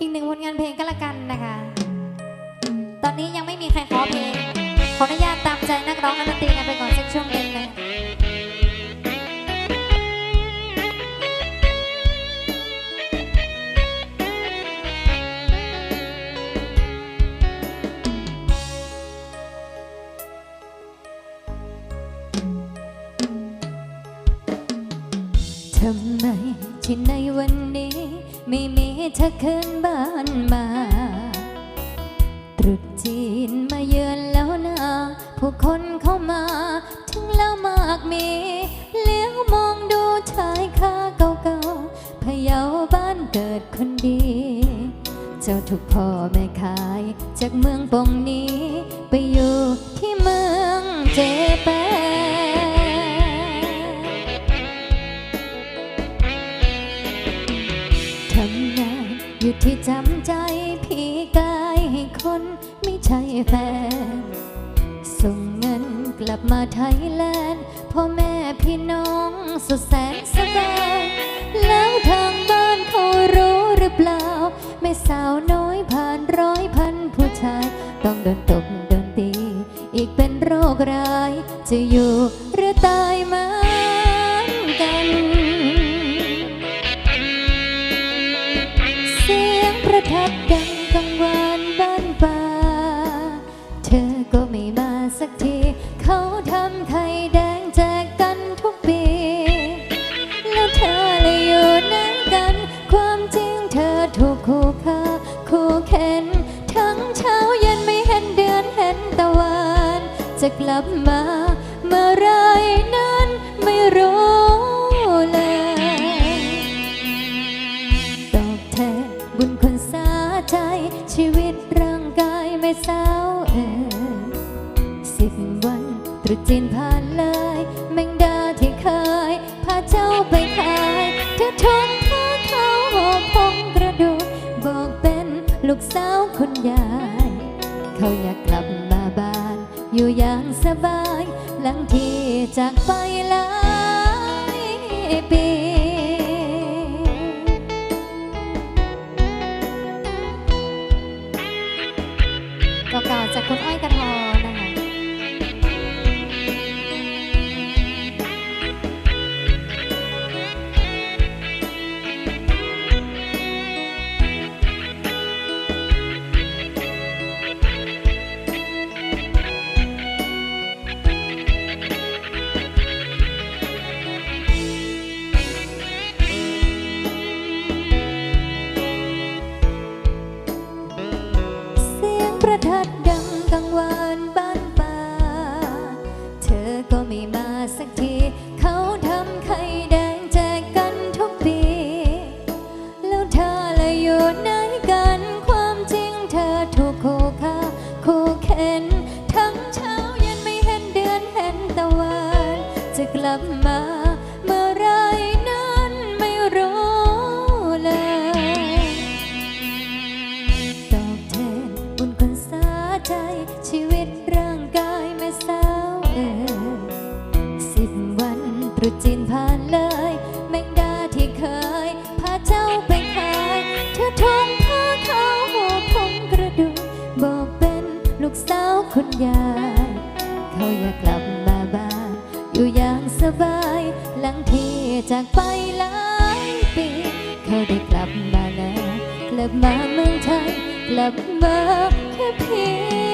อีกหนึ่งผลงานเพลงก็แล้วกันนะคะ ตอนนี้ยังไม่มีใครขอเพลง ขออนุญาตตามใจนักร้องกัน ทำไมที่ในวันนี้ ไม่มีเธอคืนบ้านมา ตรุษจีนมาเยือนแล้วนะ ผู้คนเข้ามา ถึงแล้วมากมีเลี้ยวมองดูชายคาเก่าๆพะเยาบ้านเกิดคนดี เจ้าถูกพ่อแม่ขาย จากเมืองปงนี้ ไปอยู่ที่เมืองเจแปน จำใจพี่กายให้คนไม่ใช่แฟน ส่งเงินกลับมาไทยแลนด์พ่อแม่พี่น้องสุดแสนสบายแล้วทางบ้านเขารู้หรือเปล่าแม่สาวน้อยผ่านร้อยพันผู้ชาย ต้องโดนตบโดนตี อีกเป็นโรคร้าย จะอยู่หรือตายเหมือ จะกลับมาเมื่อไรนั้นไม่รู้เลยตอบแทนบุญคุณสาใจ ชีวิตร่างกายไม่สาวเออสิบวันตรุษจีนผ่านเลย แมงดาที่เคยพาเจ้าไปขายเธอทนเธอเขาหอบพงกระดูกบอกเป็นลูกสาวคุณยาย เขาอยากกลับมาบ้าน อยู่อย่างสบาย หลังที่จากไปหลายปี ลับมาเมื่อไรนั้นไม่รู้เลย ตอบแทนบุญคุณสาใจ ชีวิตร่างกายไม่สาวเออสิบวันตรุษจีนผ่านเลย แมงดาที่เคย พาเจ้าไปขายเธอทงผ้าขาวหัวพงกระดูกบอกเป็นลูกสาวคุณยายเขาอยากกลับมาบ้านอยู่ยา สบาย หลังที่จากไปหลายปี เขาได้กลับมาแล้ว กลับมาเมืองไทย กลับมาแค่เพียง